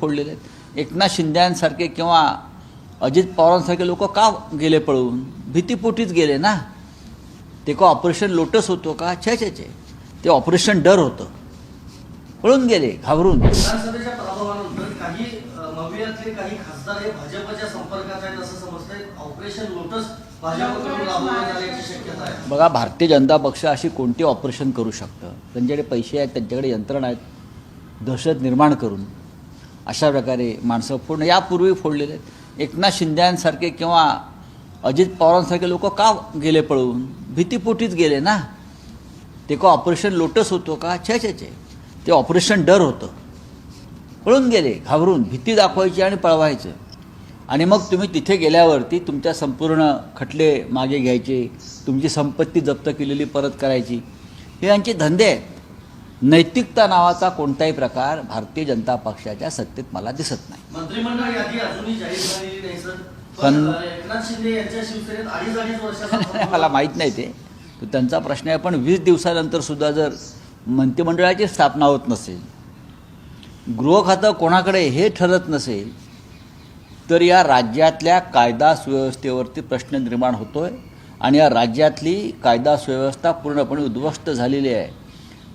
फोडलेले आहेत. एकनाथ शिंद्यांसारखे किंवा अजित पवारांसारखे लोक का गेले पळून? भीतीपोटीच गेले ना? ते का ऑपरेशन लोटस होतो का? छे छे छे. ते ऑपरेशन डर होतं. पळून गेले घाबरून. विधानसभेच्या पराभवानंतर काही अ, मवियातले काही खासदार हे भाजपच्या संपर्कात आहेत असं समजतंय. ऑपरेशन लोटस भाजपकडून राबवण्यात आल्याची शक्यता आहे. बघा भारतीय जनता पक्ष अशी कोणती ऑपरेशन करू शकतं? त्यांच्याकडे पैसे आहेत त्यांच्याकडे यंत्रणा आहेत. दहशत निर्माण करून. अशा प्रकारे माणसं फोडणं. यापूर्वी फोडलेले आहेत. एकनाथ शिंद्यांसारखे किंवा अजित पवारांसारखे लोक का गेले पळून? भीतीपोटीच गेले ना? ते का ऑपरेशन लोटस होतो का? छे छे छे. ते ऑपरेशन डर होतं. पळून गेले घाबरून भीती दाखवायची आणि पळवायचं. आणि मग तुम्ही तिथे गेल्यावरती तुमच्या संपूर्ण खटले मागे घ्यायचे तुमची संपत्ती जप्त केलेली परत करायची. हे यांचे धंदे आहेत. नैतिकता नावाचा कोणताही प्रकार भारतीय जनता पक्षाच्या सत्तेत मला दिसत नाही. मंत्रिमंडळ यादी अजूनही जाहीर झालेली नाही सर. पण पण- अ, एकनाथ शिंदे यांच्या शिवसेनेत अडीच अडीच वर्षाचा मला माहीत नाही ते. तो त्यांचा प्रश्न आहे पण वीस दिवसानंतर सुद्धा जर मंत्रिमंडळाची स्थापना होत नसेल गृह खातं कोणाकडे हे ठरत नसेल तर या राज्यातल्या कायदा सुव्यवस्थेवरती प्रश्न निर्माण होतोय आणि या राज्यातली कायदा सुव्यवस्था पूर्णपणे उद्ध्वस्त झालेली आहे.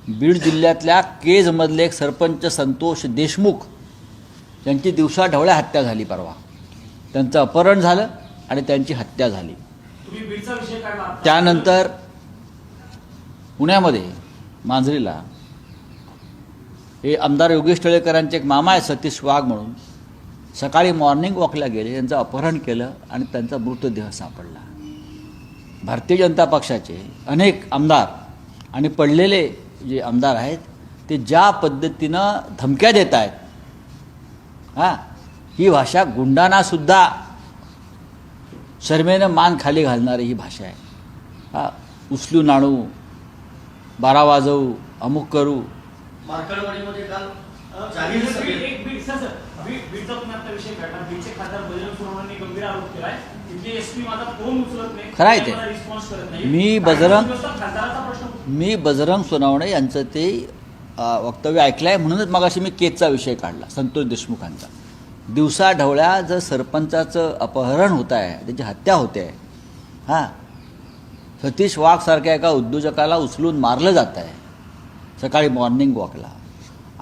बीड जिल्ह्यातल्या केजमधले एक सरपंच संतोष देशमुख यांची दिवसा ढवळ्या हत्या झाली परवा. त्यांचं अपहरण झालं आणि त्यांची हत्या झाली. त्यानंतर पुण्यामध्ये मांजरीला हे आमदार योगेश टिळेकरांचे एक मामा आहे सतीश वाघ म्हणून सकाळी मॉर्निंग वॉकला गेले त्यांचं अपहरण केलं आणि त्यांचा मृतदेह सापडला. भारतीय जनता पक्षाचे अनेक आमदार आणि पडलेले जे आमदार आहेत ते ज्या पद्धतीनं धमक्या देत आहेत हां ही भाषा गुंडांनासुद्धा शर्मेनं मान खाली घालणारी ही भाषा आहे. हा उचलून आणू बारा वाजवू अमुक करू. जाहीर बीड- सभेत एक बीड. सर सर बीड- बीडचा तुम्ही आता विषय काढला बीडचे खासदार बजरंग सोनवणेंनी गंभीर आरोप केलाय. तिथले एसपी माझा फोन उचलत नाही. खरं आहे ते. मला रिस्पॉन्स करत नाही. मी बजरंग- सुव्यवस्था खासदाराचा प्रश्न मी बजरंग सोनवणे यांचं ते वक्तव्य ऐकलं आहे म्हणूनच मगाशी मी केजचा विषय काढला संतोष देशमुखांचा. दिवसा ढवळ्या जर सरपंचाचं अपहरण होत आहे त्याची हत्या होते आहे हां सतीश वाघसारख्या एका उद्योजकाला उचलून मारलं जात आहे सकाळी मॉर्निंग वॉकला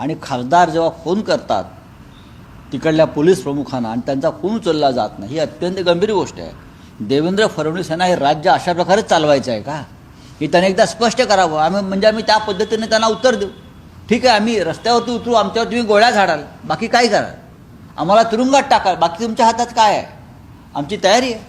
आणि खासदार जेव्हा फोन करतात तिकडल्या पोलीस प्रमुखांना आणि त्यांचा फोन उचलला जात नाही ही अत्यंत गंभीर गोष्ट आहे. देवेंद्र फडणवीस यांना हे राज्य अशा प्रकारे चालवायचं आहे का? हे त्याने एकदा स्पष्ट करावं. आम्ही म्हणजे आम्ही त्या पद्धतीने त्यांना उत्तर देऊ. ठीक आहे आम्ही रस्त्यावरती उतरू आमच्यावर तुम्ही गोळ्या झाडाल. बाकी काय कराल? आम्हाला तुरुंगात टाकाल. बाकी तुमच्या हातात काय आहे? आमची तयारी आहे.